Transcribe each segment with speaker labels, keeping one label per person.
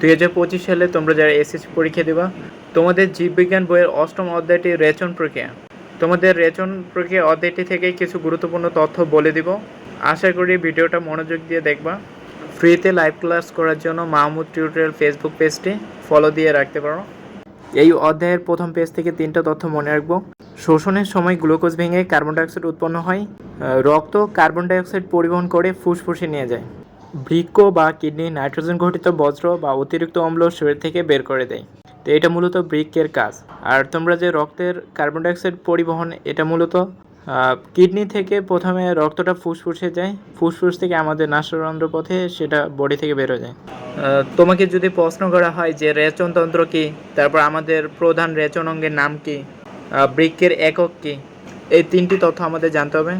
Speaker 1: দুই হাজার পঁচিশ সালে তোমরা যারা এসএসসি পরীক্ষা দেবা, তোমাদের জীববিজ্ঞান বইয়ের অষ্টম অধ্যায়টি রেচন প্রক্রিয়া। তোমাদের রেচন প্রক্রিয়া অধ্যায়টি থেকে কিছু গুরুত্বপূর্ণ তথ্য বলে দিব। আশা করি ভিডিওটা মনোযোগ দিয়ে দেখবা। ফ্রিতে লাইভ ক্লাস করার জন্য মাহমুদ টিউটোরিয়াল ফেসবুক পেজটি ফলো দিয়ে রাখতে পারো। এই অধ্যায়ের প্রথম পেজ থেকে তিনটা তথ্য মনে রাখব। শোষণের সময় গ্লুকোজ ভেঙে কার্বন ডাইঅক্সাইড উৎপন্ন হয়। রক্ত কার্বন ডাইঅক্সাইড পরিবহন করে ফুসফুসে নিয়ে যায়। বৃক্ক বা কিডনি, নাইট্রোজেন ঘটিত বজ্র বা অতিরিক্ত অম্ল শরীর থেকে বের করে দেয়। তো এটা মূলত বৃক্কের কাজ। আর তোমরা যে রক্তের কার্বন ডাইঅক্সাইড পরিবহন, এটা মূলত কিডনি থেকে প্রথমে রক্তটা ফুসফুসে যায়। ফুসফুস থেকে আমাদের নাসারন্ধ্র পথে সেটা বডি থেকে বের যায়। তোমাকে যদি প্রশ্ন করা হয় যে রেচনতন্ত্র কি, তারপর আমাদের প্রধান রেচন অঙ্গের নাম কি বৃক্কের একক কি? এই তিনটি তথ্য আমাদের জানতে হবে।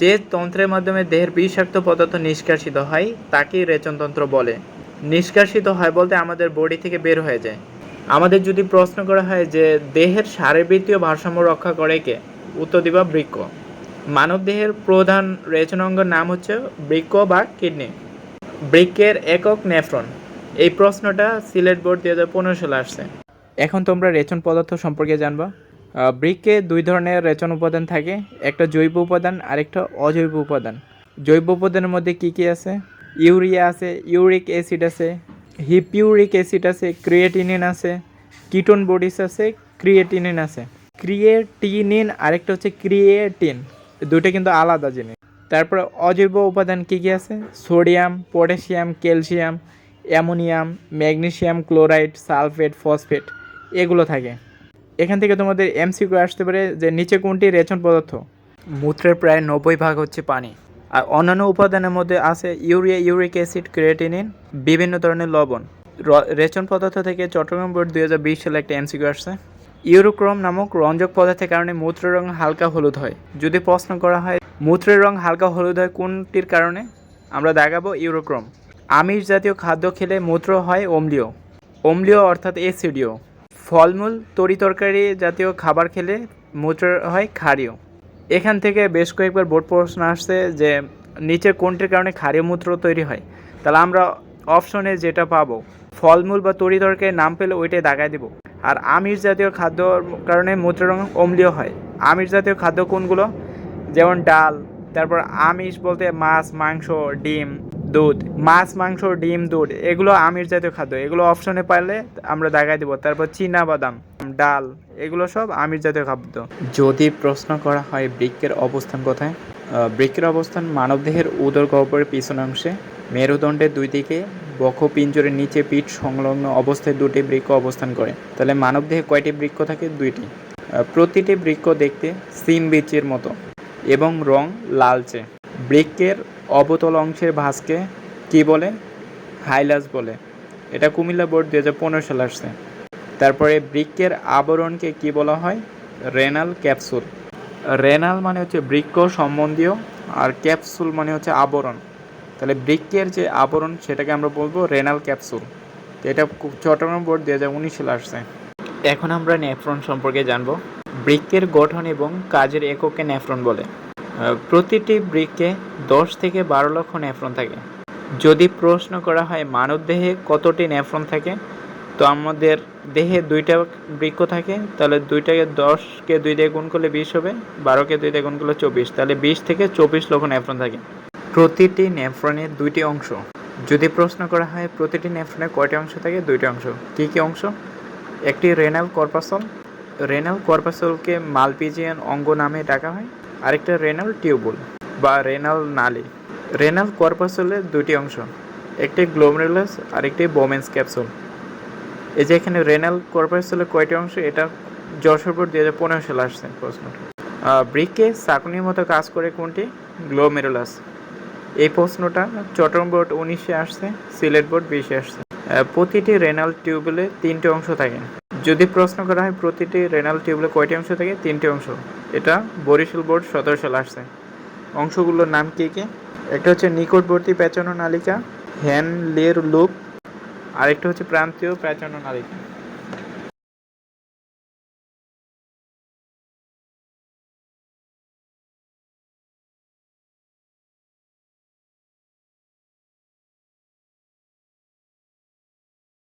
Speaker 1: যে তন্ত্রের মাধ্যমে দেহের বিষাক্ত পদার্থ নিষ্কাশিত হয় তাকেই রেচনতন্ত্র বলে। নিষ্কাশিত হয় বলতে আমাদের বডি থেকে বের হয়ে যায়। আমাদের যদি প্রশ্ন করা হয় যে, দেহের শারীরবৃত্তীয় ভারসাম্য রক্ষা করে কে? উত্তর দিবা বৃক্ক। মানব দেহের প্রধান রেচনাঙ্গের নাম হচ্ছে বৃক্ক বা কিডনি। বৃক্কের একক নেফ্রন। এই প্রশ্নটা সিলেট বোর্ড দুই হাজার পনেরো সালে আসছে। এখন তোমরা রেচন পদার্থ সম্পর্কে জানবা। বৃক্কে দুই ধরনের রেচন উপাদান থাকে, একটা জৈব উপাদান, আরেকটা অজৈব উপাদান। জৈব উপাদানের মধ্যে কি কি আছে? ইউরিয়া আছে, ইউরিক অ্যাসিড আছে, হিপিউরিক অ্যাসিড আছে, ক্রিয়েটিনিন আছে, কিটোন বডিস আছে, ক্রিয়েটিনিন আছে। ক্রিয়েটিনিন, আরেকটা হচ্ছে ক্রিয়েটিন। দুটো কিন্তু আলাদা জিনিস। তারপরে অজৈব উপাদান কী কী আছে? Sodium, potassium, calcium, ammonium, magnesium, chloride, sulphate, phosphate, এগুলো থাকে। এখান থেকে তোমাদের এমসিকিউ আসতে পারে যে নিচে কোনটি রেচন পদার্থ? মূত্রের প্রায় নব্বই ভাগ হচ্ছে পানি। আর অন্যান্য উপাদানের মধ্যে আছে ইউরিয়া, ইউরিক অ্যাসিড, ক্রিয়েটিনিন, বিভিন্ন ধরনের লবণ। রেচন পদার্থ থেকে চট্টগ্রাম বোর্ড দুই হাজার বিশ সালে একটা এমসিকিউ আসছে। ইউরোক্রোম নামক রঞ্জক পদার্থের কারণে মূত্রের রং হালকা হলুদ হয়। যদি প্রশ্ন করা হয়, মূত্রের রং হালকা হলুদ হয় কোনটির কারণে? আমরা দেখাবো ইউরোক্রোম। আমিষ জাতীয় খাদ্য খেলে মূত্র হয় অম্লীয় অম্লীয় অর্থাৎ এসিডিও ফলমূল তরি তরকারি জাতীয় খাবার খেলে মূত্র হয় ক্ষারীয়। এখান থেকে বেশ কয়েকবার বোর্ড প্রশ্ন আসছে যে নিচে কোনটির কারণে ক্ষারীয় মূত্র তৈরি হয়? তাহলে আমরা অপশনে যেটা পাবো, ফলমূল বা তরি তরকারির নাম পেলে ওইটাই দাগায় দিব। আর আমিষ জাতীয় খাদ্যর কারণে মূত্র রং অম্লীয় হয়। আমিষ জাতীয় খাদ্য কোনগুলো? যেমন ডাল, তারপর আমিষ বলতে মাছ, মাংস, ডিম দুধ মাছ মাংস ডিম দুধ এগুলো আমিষ জাতীয় খাদ্য। এগুলো অপশনে পাইলে আমরা দেখাই দিব। তারপর চীনা বাদাম ডাল এগুলো সব আমির জাতীয় খাদ্য। যদি প্রশ্ন করা হয় বৃক্ষের অবস্থান কোথায়? আহ, বৃক্কের অবস্থান মানবদেহের উদর গহ্বরের পিছন অংশে। মেরুদণ্ডের দুই দিকে বক্ষপিঞ্জরের নিচে পিঠ সংলগ্ন অবস্থায় দুটি বৃক্ষ অবস্থান করে। তাহলে মানবদেহে কয়টি বৃক্ষ থাকে? দুইটি। প্রতিটি বৃক্ষ দেখতে সিম বিচির মতো এবং রং লালচে। বৃক্কের অবতল অংশের ভাঁজকে কি বলে? হাইলাস বলে। এটা কুমিল্লা বোর্ড দু হাজার পনেরো সালে আসছে। তারপরে বৃক্কের আবরণকে কি বলা হয়? Renal capsule. রেনাল মানে হচ্ছে বৃক্ক সম্বন্ধীয় আর ক্যাপসুল মানে হচ্ছে আবরণ। তাহলে বৃক্কের যে আবরণ সেটাকে আমরা বলব রেনাল ক্যাপসুল। এটা চট্টগ্রাম বোর্ড দু হাজার উনিশ সালে আসছে। এখন আমরা নেফ্রন সম্পর্কে জানব। বৃক্কের গঠন এবং কাজের এককে নেফ্রন বলে। প্রতিটি বৃক্কে দশ থেকে বারো লক্ষ নেফ্রন থাকে। যদি প্রশ্ন করা হয় মানব দেহে কতটি নেফ্রন থাকে, তো আমাদের দেহে দুইটা বৃক্ক থাকে, তাহলে দুইটাকে দশকে দুই দিয়ে গুণ করলে বিশ হবে, বারোকে দুই দিয়ে গুণ করলে চব্বিশ, তাহলে বিশ থেকে চব্বিশ লক্ষ নেফ্রন থাকে। প্রতিটি নেফ্রনের দুইটি অংশ। যদি প্রশ্ন করা হয় প্রতিটি নেফ্রনের কয়টি অংশ থাকে, দুইটি অংশ। কী কী অংশ? একটি রেনাল কর্পাসল রেনাল কর্পাসলকে মালপিজিয়ান অঙ্গ নামে ডাকা হয়। আরেকটা রেনাল টিউবুল বা রেনাল নালী। রেনাল কর্পাসলের দুটি অংশ একটি গ্লোমেরুলাস আর একটি বোমেন্স ক্যাপসুল। এই যে এখানে রেনাল কর্পাসলের কয়টি অংশ এটা যশোর বোর্ড দুই হাজার পনেরো সালে আসছে প্রশ্ন। আহ, বৃক্কে চাকুনির মতো কাজ করে কোনটি? গ্লোমেরুলাস। এই প্রশ্নটা চট্টগ্রাম বোর্ড উনিশে আসছে সিলেট বোর্ড বিশে আসছে। প্রতিটি রেনাল টিউবুলে তিনটি অংশ থাকে। যদি প্রশ্ন করা হয় প্রতিটি রেনাল টিউবুলে কয়টি অংশ থাকে, তিনটি অংশ। এটা বরিশাল বোর্ড সতেরো সালে আসছে। অংশগুলোর নাম কী কী? একটা হচ্ছে নিকটবর্তী পেঁচানো নালিকা হ্যান লের লুপ, আরেকটা হচ্ছে প্রান্তীয় পেঁচানো নালিকা।